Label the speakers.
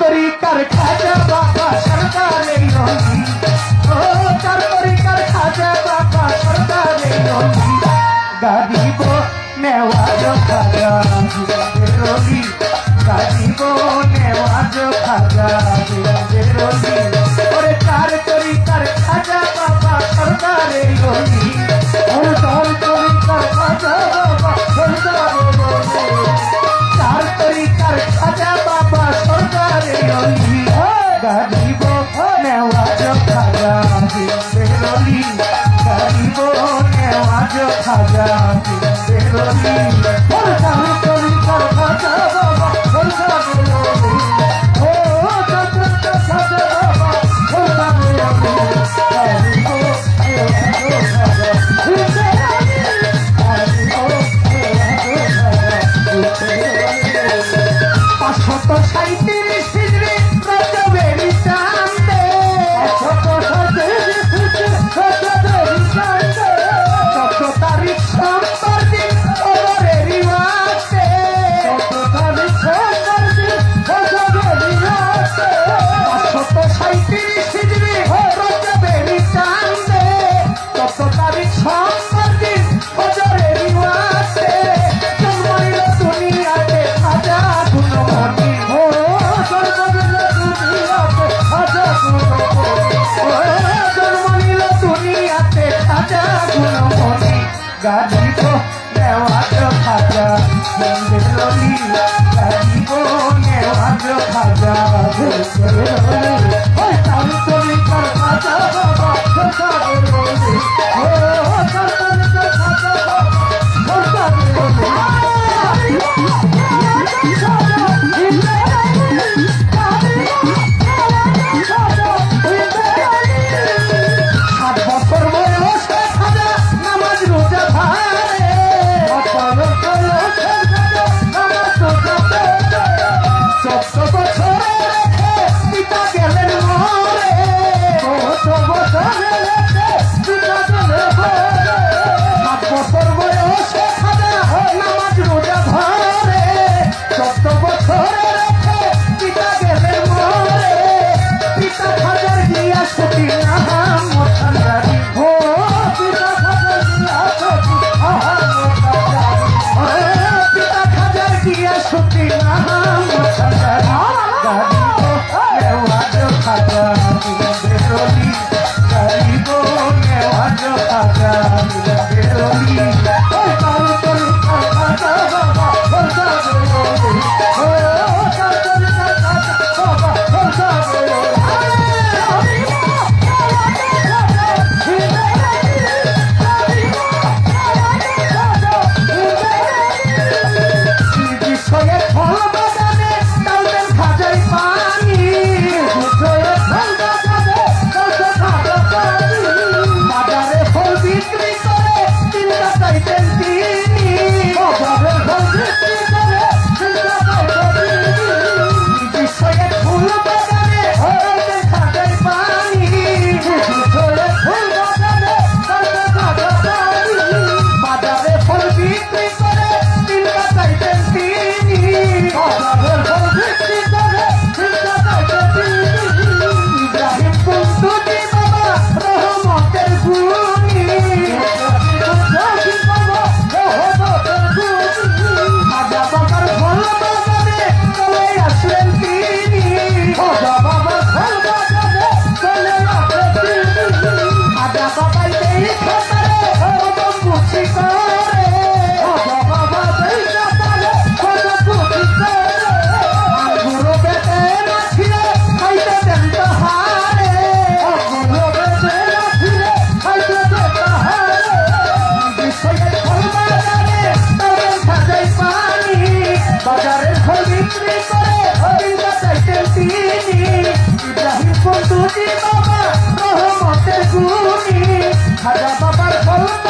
Speaker 1: তরিকার খাজা বাবা, সরকারের রঙি ও, তার তরিকার খাজা বাবা, সরকারের রঙি গাড়িব নেওয়াজ খাজা রঙি গাড়িব নেওয়াজ খাজা রঙি ওরে তার তরিকার খাজা বাবা সরকারের রঙি ওরে তার তরিকার খাজা বাবা সরকারের কত সাঁত্রিশ রাজ্য বেড়িটা গাড়িব নেওয়াজ ভাজা চন্দ্র লীলা গাড়িব নেওয়াজ ভাজা। চন্দ্র লীলা হাজা বাবার গল্প